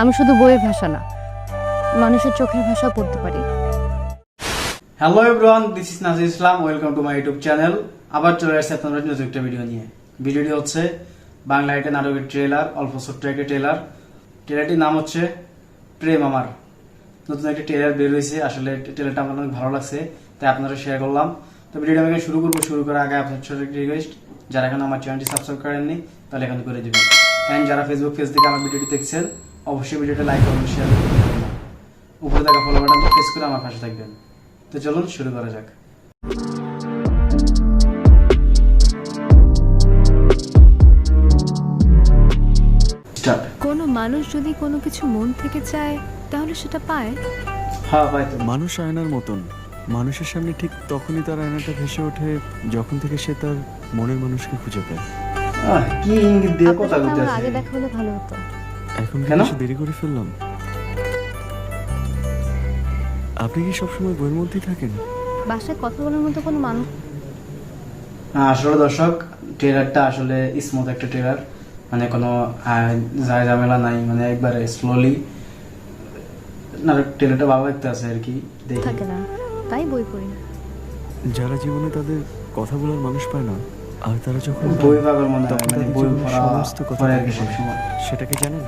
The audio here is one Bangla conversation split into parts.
আমি শুধু বইয়ের ভাষা না, মানুষের চোখের ভাষা পড়তে পারি। Hello everyone this is Nazir Islam welcome to my YouTube channel আবার চলে আসছে আপনাদের নতুন একটা ভিডিও নিয়ে। ভিডিওটি হচ্ছে বাংলা একটা নাটকের ট্রেলার অল্প ছোট্ট একটা ট্রেলার ট্রেলারটির নাম হচ্ছে প্রেম আমার। নতুন একটা ট্রেলার বের হয়েছে, আসলে ট্রেলারটা আমার অনেক ভালো লাগছে, তাই আপনারা শেয়ার করলাম। তো ভিডিওটা আমি শুরু করব, শুরু করার আগে আপনার ছোট একটা রিকোয়েস্ট যারা এখন আমার চ্যানেলটি সাবস্ক্রাইব করেননি, তাহলে এখন করে দেবেন। অ্যান্ড যারা ফেসবুক পেজ থেকে আমার ভিডিওটি দেখছেন অবশ্যই ভিডিওটা লাইক করবেন শেয়ার করবেন উপরে থাকা ফলো বাটন প্রেস করে আমার পাশে থাকবেন। তো চলুন শুরু করা যাক। কোনো মানুষ যদি কোনো কিছু মন থেকে চায় তাহলে সেটা পায়। হ্যাঁ তো। মানুষ আয়নার মতন। মানুষের সামনে ঠিক তখনই তার আয়নাটা ভেসে ওঠে যখন থেকে সে তার মনের মানুষকে খুঁজে পায়। কি ইঙ্গিত দিয়ে কথা বলতে আমার আগে দেখা হলে ভালো হতো। এখন কেন? দেরি করে ফেললাম? আপনি কি সবসময় বইয়ের মধ্যেই থাকেন? বাসায় কথা বলার মতো কোনো মানুষ আসলে দর্শক ট্রেলারটা আসলে স্মুথ একটা ট্রেলার মানে কোনো যায় ঝামেলা নাই। মানে একবারে স্লোলি না ট্রেলারটা ভালো লাগতে আছে আর কি থাকে না। তাই বই পড়ি। যারা জীবনে তাদের কথা বলার মানুষ পায় না আর তারা যখন বই পাগল মনে হয় মানে বই পড়া সমস্ত কথা পড়ে আর কি পড়ে। সবসময়। সেটা কি জানেন?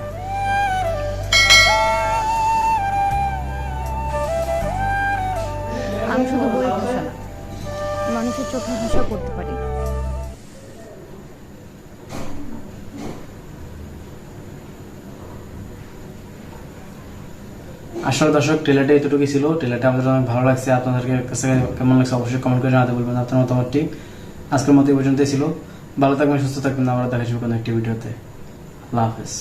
আমি শুধু বইয়ের ভাষা না, মানুষের চোখের ভাষা পড়তে পারি। আসলে দর্শক ট্রেলারটা এতটুকু ছিল। ট্রেলারটা আমাদের অনেক ভালো লাগছে। আপনাদেরকে কাছে কেমন লাগছে অবশ্যই কমেন্ট করে জানাতে বলবেন। আপনার মতামতটি আজকের মতো এই পর্যন্তই ছিল। ভালো থাকবেন, সুস্থ থাকবেন। আমরা দেখা যাবে কোনো একটি ভিডিওতে। আল্লাহ হাফেজ।